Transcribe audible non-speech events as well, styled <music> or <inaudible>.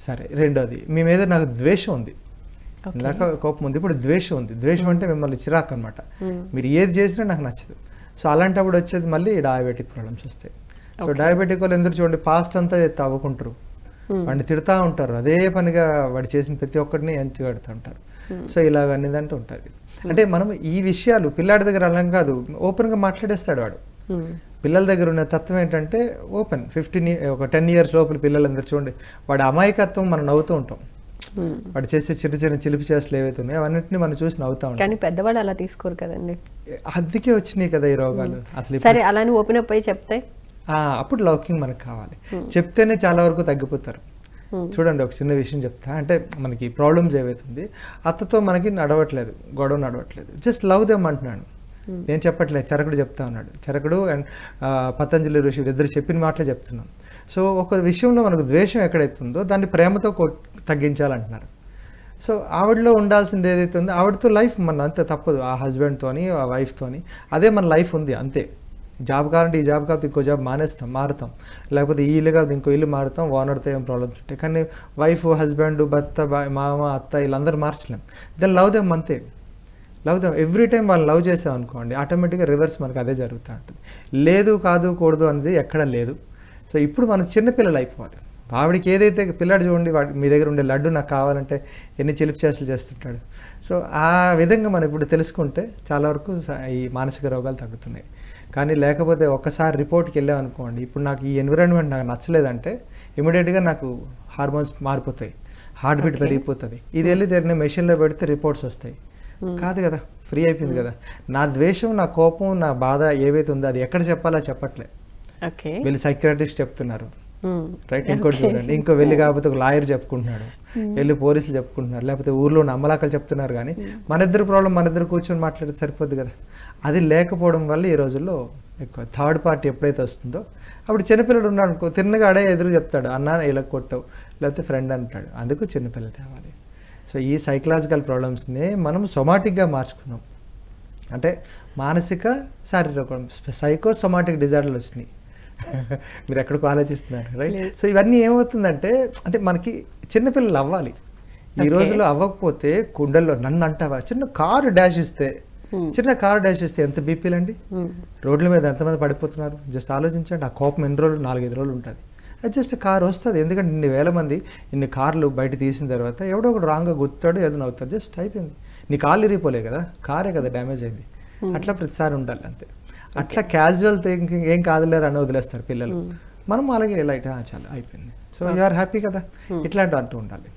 సరే రెండోది మీ మీద నాకు ద్వేషం ఉంది. ఇందాక కోపం ఉంది ఇప్పుడు ద్వేషం ఉంది. ద్వేషం అంటే మిమ్మల్ని చిరాకు అనమాట మీరు ఏది చేసినా నాకు నచ్చదు. సో అలాంటప్పుడు వచ్చేది మళ్ళీ డయాబెటిక్ ప్రాబ్లమ్స్ వస్తాయి. సో డయాబెటిక్ వాళ్ళు ఎందుకు చూడండి పాస్ట్ అంతా తవ్వుకుంటారు వాడిని తిడతా ఉంటారు. అదే పనిగా వాడు చేసిన ప్రతి ఒక్కటిని ఎంచి కడుతూ ఉంటారు. సో ఇలాగ అనేదంటూ ఉంటుంది అంటే మనం ఈ విషయాలు పిల్లాడి దగ్గర అలా కాదు ఓపెన్గా మాట్లాడేస్తాడు వాడు. పిల్లల దగ్గర ఉన్న తత్వం ఏంటంటే ఓపెన్. ఫిఫ్టీన్ ఒక టెన్ ఇయర్స్ లోపల పిల్లలందరూ చూడండి వాడి అమాయకత్వం మనం నవ్వుతూ ఉంటాం. వాడు చేసే చిన్న చిన్న చిలిపి చేసలు ఏవైతే ఉన్నాయో అవన్నింటినీ మనం చూసి నవ్వుతా ఉంటాం. కానీ పెద్దవాళ్ళు అలా తీసుకోరు కదండి. అందుకే వచ్చినాయి కదా ఈ రోగాలు. అసలు సరే అలాని ఓపెన్ అప్ అయి చెప్తే? ఆ, అప్పుడు లౌకింగ్ మనకు కావాలి. చెప్తేనే చాలా వరకు తగ్గిపోతారు. చూడండి ఒక చిన్న విషయం చెప్తా. అంటే మనకి ప్రాబ్లమ్స్ ఏవైతుంది అత్తతో మనకి నడవట్లేదు గొడవ నడవట్లేదు. జస్ట్ లవ్ దెమ్ అంటున్నాను Hmm. నేను చెప్పట్లేదు చరకుడు చెప్తా ఉన్నాడు చరకుడు అండ్ పతంజలి ఋషి ఇద్దరు చెప్పిన మాటలే చెప్తున్నాం. సో ఒక విషయంలో మనకు ద్వేషం ఎక్కడైతుందో దాన్ని ప్రేమతో కొ- తగ్గించాలంటున్నారు. సో ఆవిడలో ఉండాల్సింది ఏదైతే ఉందో ఆవిడతో లైఫ్ మన అంతే తప్పదు. ఆ హస్బెండ్తోని ఆ వైఫ్తోని అదే మన లైఫ్ ఉంది అంతే. జాబ్ కావాలంటే ఈ జాబ్ కాకపోతే ఇంకో జాబ్ మానేస్తాం మారుతాం. లేకపోతే ఈ ఇల్లు కాదు ఇంకో ఇల్లు మారుతాం ఓనర్తో ఏం ప్రాబ్లమ్స్ ఉంటాయి. కానీ వైఫ్ హస్బెండ్ భర్త మామ అత్త వీళ్ళందరూ మార్చలేం. దెన్ లవ్ దెమ్ అంతే. లవ్ దెమ్ ఎవ్రీ టైం వాళ్ళు లవ్ చేసాం అనుకోండి ఆటోమేటిక్గా రివర్స్ మనకు అదే జరుగుతూ ఉంటుంది. లేదు కాదు కూడదు అనేది ఎక్కడ లేదు. సో ఇప్పుడు మనం చిన్నపిల్లలు అయిపోవాలి. ఆవిడకి ఏదైతే పిల్లాడు చూడండి వాడి మీ దగ్గర ఉండే లడ్డు నాకు కావాలంటే ఎన్ని చిలిపి చేష్టలు చేస్తుంటాడు. సో ఆ విధంగా మనం ఇప్పుడు తెలుసుకుంటే చాలా వరకు ఈ మానసిక రోగాలు తగ్గుతున్నాయి. కానీ లేకపోతే ఒక్కసారి రిపోర్ట్కి వెళ్ళాం అనుకోండి ఇప్పుడు నాకు ఈ ఎన్విరాన్మెంట్ నాకు నచ్చలేదంటే ఇమీడియట్గా నాకు హార్మోన్స్ మారిపోతాయి. హార్ట్ బీట్ పెరిగిపోతుంది. ఇది వెళ్ళి జరిగిన మెషిన్లో పెడితే రిపోర్ట్స్ వస్తాయి. కాదు కదా ఫ్రీ అయిపోయింది కదా. నా ద్వేషం నా కోపం నా బాధ ఏవైతే ఉందో అది ఎక్కడ చెప్పాలో చెప్పట్లే. వెళ్ళి సైక్రాటిస్ట్ చెప్తున్నారు. రైట్ ఇంకోటి చూడండి. ఇంకో వెళ్ళి కాకపోతే ఒక లాయర్ చెప్పుకుంటున్నాడు. వెళ్ళి పోలీసులు చెప్పుకుంటున్నారు. లేకపోతే ఊర్లో ఉన్న అమ్మలాకలు చెప్తున్నారు కానీ మన ఇద్దరు ప్రాబ్లం మన ఇద్దరు కూర్చొని మాట్లాడితే సరిపోద్ది కదా. అది లేకపోవడం వల్ల ఈ రోజుల్లో ఎక్కువ థర్డ్ పార్టీ ఎప్పుడైతే వస్తుందో అప్పుడు చిన్నపిల్లడు ఉన్నాడు అనుకో తిన్నగా అడే ఎదురు చెప్తాడు అన్న ఇలా కొట్టవు. లేకపోతే ఫ్రెండ్ అంటాడు. అందుకు చిన్నపిల్లలు తేవాలి. సో ఈ సైకలాజికల్ ప్రాబ్లమ్స్ని మనం సొమాటిక్గా మార్చుకున్నాం. అంటే మానసిక శారీరక సైకో సొమాటిక్ డిజార్డర్లు వచ్చినాయి. <laughs> మీరు ఎక్కడికో ఆలోచిస్తున్నారు రైట్ సో ఇవన్నీ ఏమవుతుందంటే అంటే మనకి చిన్నపిల్లలు అవ్వాలి. ఈ రోజుల్లో అవ్వకపోతే కుండల్లో నన్ను అంటావా? చిన్న కారు డాష్ ఇస్తే చిన్న కారు డాష్ ఇస్తే ఎంత బీపీలు అండి మ్మ్. రోడ్ల మీద ఎంతమంది పడిపోతున్నారు? జస్ట్ ఆలోచించండి. ఆ కోపం ఎన్ని రోజులు? నాలుగైదు రోజులు ఉంటుంది. అది జస్ట్ కార్ వస్తుంది. ఎందుకంటే ఇన్ని వేల మంది ఇన్ని కార్లు బయట తీసిన తర్వాత ఎవడో ఒకడు రాంగ్గా గుర్తాడు ఏదో అవుతాడు జస్ట్ అయిపోయింది. నీ కాళ్ళు ఇరిగిపోలే కదా? కారే కదా డ్యామేజ్ అయింది. అట్లా ప్రతిసారి ఉండాలి అంతే. అట్లా క్యాజువల్ థింకింగ్ ఏం కాదులేరు అని వదిలేస్తారు పిల్లలు. మనం అలాగే లైట్ చాలా అయిపోయింది. సో యు ఆర్ హ్యాపీ కదా? ఇట్లాంటివి అంటూ ఉండాలి.